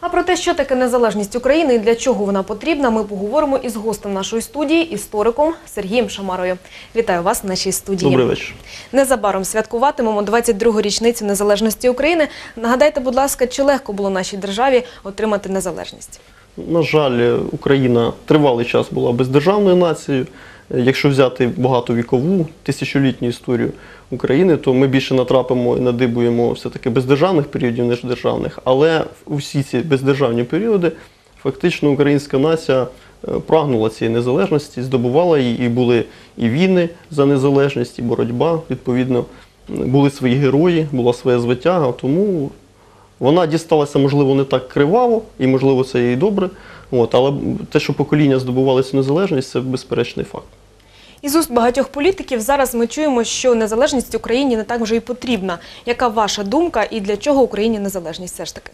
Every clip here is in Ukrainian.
А про те, що таке незалежність України і для чого вона потрібна, ми поговоримо із гостем нашої студії, істориком Сергієм Шамарою. Вітаю вас в нашій студії. Добрий вечір. Незабаром святкуватимемо 22-гу річницю незалежності України. Нагадайте, будь ласка, чи легко було нашій державі отримати незалежність? На жаль, Україна тривалий час була бездержавною нацією. Якщо взяти багатовікову тисячолітню історію України, то ми більше натрапимо і надибуємо все-таки бездержавних періодів, ніж державних. Але усі ці бездержавні періоди фактично українська нація е, прагнула цієї незалежності, здобувала її, і були і війни за незалежність, і боротьба. Відповідно, були свої герої, була своя звитяга. Тому вона дісталася, можливо, не так криваво, і, можливо, це і добре. От, але те, що покоління здобували цю незалежність, це безперечний факт. Із уст багатьох політиків зараз ми чуємо, що незалежність Україні не так вже і потрібна. Яка ваша думка і для чого Україні незалежність все ж таки?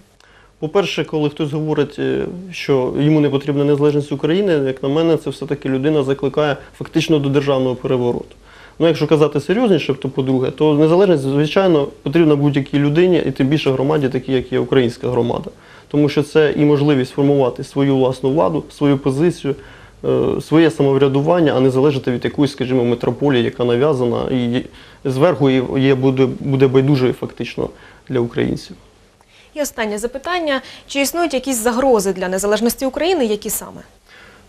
По-перше, коли хтось говорить, е, що йому не потрібна незалежність України, як на мене, це все-таки людина закликає фактично до державного перевороту. Ну, якщо казати серйозніше, то по-друге, то незалежність, звичайно, потрібна будь-якій людині, і тим більше громаді, такій, як є українська громада. Тому що це і можливість формувати свою власну владу, свою позицію, е, своє самоврядування, а не залежати від якоїсь, скажімо, метрополії, яка нав'язана і зверху є, буде, буде байдужою фактично для українців. І останнє запитання: чи існують якісь загрози для незалежності України? Які саме?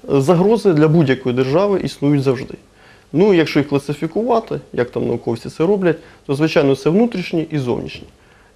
Загрози для будь-якої держави існують завжди. Ну, якщо їх класифікувати, як там науковці це роблять, то звичайно це внутрішні і зовнішні.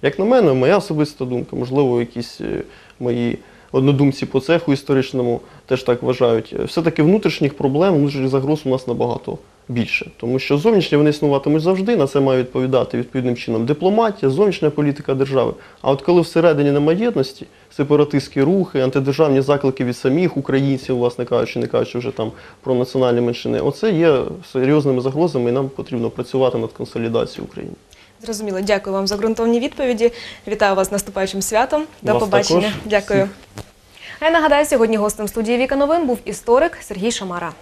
Як на мене, моя особиста думка, можливо, якісь е, мої однодумці по цеху історичному теж так вважають. Е, Все-таки внутрішніх проблем, внутрішніх загроз у нас набагато більше. Тому що зовнішні вони існуватимуть завжди, на це має відповідати відповідним чином дипломатія, зовнішня політика держави. А от коли всередині немає єдності, сепаратистські рухи, антидержавні заклики від самих українців, власне кажучи, не кажучи вже там про національні меншини, оце є серйозними загрозами, і нам потрібно працювати над консолідацією України. Зрозуміло, дякую вам за ґрунтовні відповіді. Вітаю вас з наступаючим святом. До Вас побачення. також. Дякую. А я нагадаю, сьогодні гостем студії Віка Новин був історик Сергій Шамара.